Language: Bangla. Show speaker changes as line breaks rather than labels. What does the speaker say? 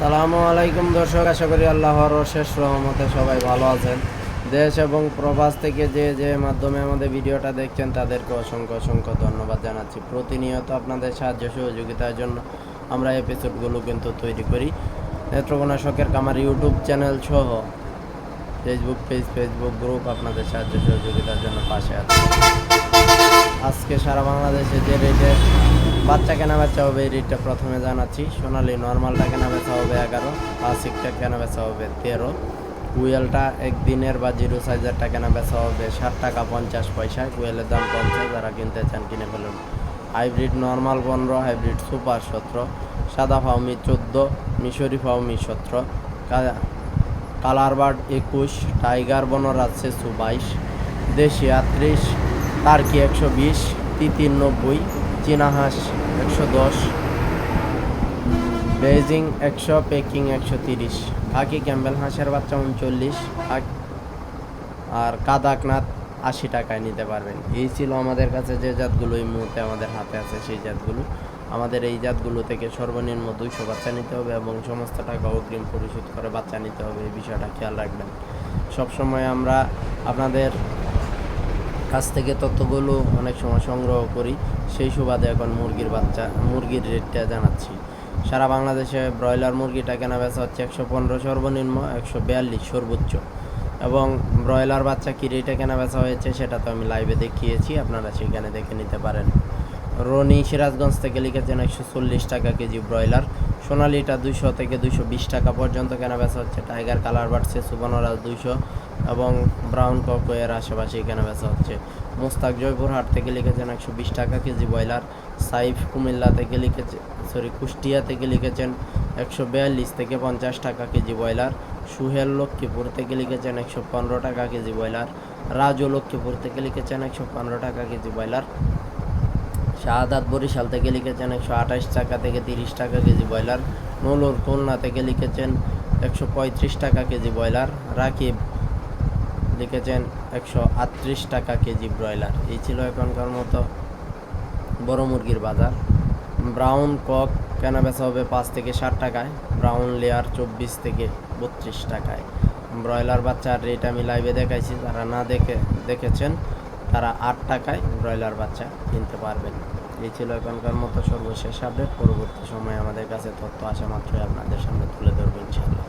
সালামু আলাইকুম দর্শক, আশা করি আল্লাহর শেষ রহমতে সবাই ভালো আছেন। দেশ এবং প্রবাস থেকে যে যে মাধ্যমে আমাদের ভিডিওটা দেখছেন, তাদেরকে অসংখ্য অসংখ্য ধন্যবাদ জানাচ্ছি প্রতিনিয়ত আপনাদের সাহায্য সহযোগিতার জন্য আমরা এপিসোডগুলো কিন্তু তৈরি করি। নেত্রকোনা শখের কামার ইউটিউব চ্যানেল সহ ফেসবুক পেজ ফেসবুক গ্রুপ আপনাদের সাহায্য সহযোগিতার জন্য পাশে আছে। আজকে সারা বাংলাদেশে যে রেটে বাচ্চা কেনা বেচা হবে রেটটা প্রথমে জানাচ্ছি। সোনালি নর্মালটা কেনা বেচা হবে এগারো ক্লাসিকটা কেনা বেচা হবে তেরো। কুয়েলটা একদিনের বা জিরো সাইজেরটা কেনা বেচা হবে ষাট টাকা পঞ্চাশ পয়সায় কুয়েলের দাম কমছে যারা কিনতে চান কিনে ফেলুন। হাইব্রিড নর্মাল পনেরো হাইব্রিড সুপার সতেরো। সাদা ফাউমি চোদ্দ, মিশরি ফাউমি সতেরো। কালার বার্ড একুশ টাইগার বনরাজ সেসু বাইশ দেশি আটত্রিশ টার্কি একশো বিশ, তিতির নব্বই। চীনা হাঁস একশো দশ বেজিং একশো, পেকিং একশো তিরিশ, খাকি ক্যাম্বেল হাঁসের বাচ্চা উনচল্লিশ আর কাদাকনাথ আশি টাকায় নিতে পারবেন। এই ছিল আমাদের কাছে যে জাতগুলো এই মুহূর্তে আমাদের হাতে আছে, সেই জাতগুলো। আমাদের এই জাতগুলো থেকে সর্বনিম্ন দুইশো বাচ্চা নিতে হবে এবং সমস্ত টাকা অগ্রিম পরিশোধ করে বাচ্চা নিতে হবে, এই বিষয়টা খেয়াল রাখবেন। সবসময় আমরা আপনাদের কাছ থেকে তথ্যগুলো অনেক সময় সংগ্রহ করি। সেই সুবাদে এখন মুরগির বাচ্চা, মুরগির রেটটা জানাচ্ছি। সারা বাংলাদেশে ব্রয়লার মুরগিটা কেনা বেচা হচ্ছে একশো পনেরো সর্বনিম্ন, একশো বিয়াল্লিশ সর্বোচ্চ। এবং ব্রয়লার বাচ্চা কী রেটে কেনা বেচা হয়েছে সেটা তো আমি লাইভে দেখিয়েছি, আপনারা সেখানে দেখে নিতে পারেন। রনি সিরাজগঞ্জ থেকে লিখেছেন একশো চল্লিশ টাকা কেজি ব্রয়লার। সোনালিটা দুইশো থেকে দুইশো বিশ টাকা পর্যন্ত কেনা বেচা হচ্ছে। টাইগার, কালার বাড়ছে সুবর্ণরাজ দুইশো এবং ব্রাউন ককোয়ের আশেপাশে কেনা বেচা হচ্ছে। মোস্তাক জয়পুরহাট থেকে লিখেছেন একশো বিশ টাকা কেজি ব্রয়লার। সাইফ কুমিল্লা থেকে লিখেছে, সরি, কুষ্টিয়া থেকে লিখেছেন একশো বিয়াল্লিশ থেকে পঞ্চাশ টাকা কেজি ব্রয়লার। সুহেল লক্ষ্মীপুর থেকে লিখেছেন একশো পনেরো টাকা কেজি ব্রয়লার। রাজু লক্ষ্মীপুর থেকে লিখেছেন একশো পনেরো টাকা কেজি ব্রয়লার। শাহাদাত বরিশাল থেকে লিখেছেন একশো আঠাশ টাকা থেকে তিরিশ টাকা কেজি ব্রয়লার নলুর খুলনা থেকে লিখেছেন একশো পঁয়ত্রিশ টাকা কেজি ব্রয়লার, রাকিব লিখেছেন একশো আটত্রিশ টাকা কেজি ব্রয়লার। এই ছিল এখনকার মতো বড় মুরগির বাজার। ব্রাউন কক কেনা বেচা হবে পাঁচ থেকে ষাট টাকায়, ব্রাউন লেয়ার চব্বিশ থেকে বত্রিশ টাকায়। ব্রয়লার বাচ্চার রেট আমি লাইভে দেখাইছি, যারা না দেখে, দেখেছেন তারা আট টাকায় ব্রয়লার বাচ্চা কিনতে পারবেন। এই ছিল এখনকার মতো সর্বশেষ আপডেট পরবর্তী সময়ে আমাদের কাছে তথ্য আসা মাত্রই আপনাদের সামনে তুলে ধরবেন ইনশাআল্লাহ।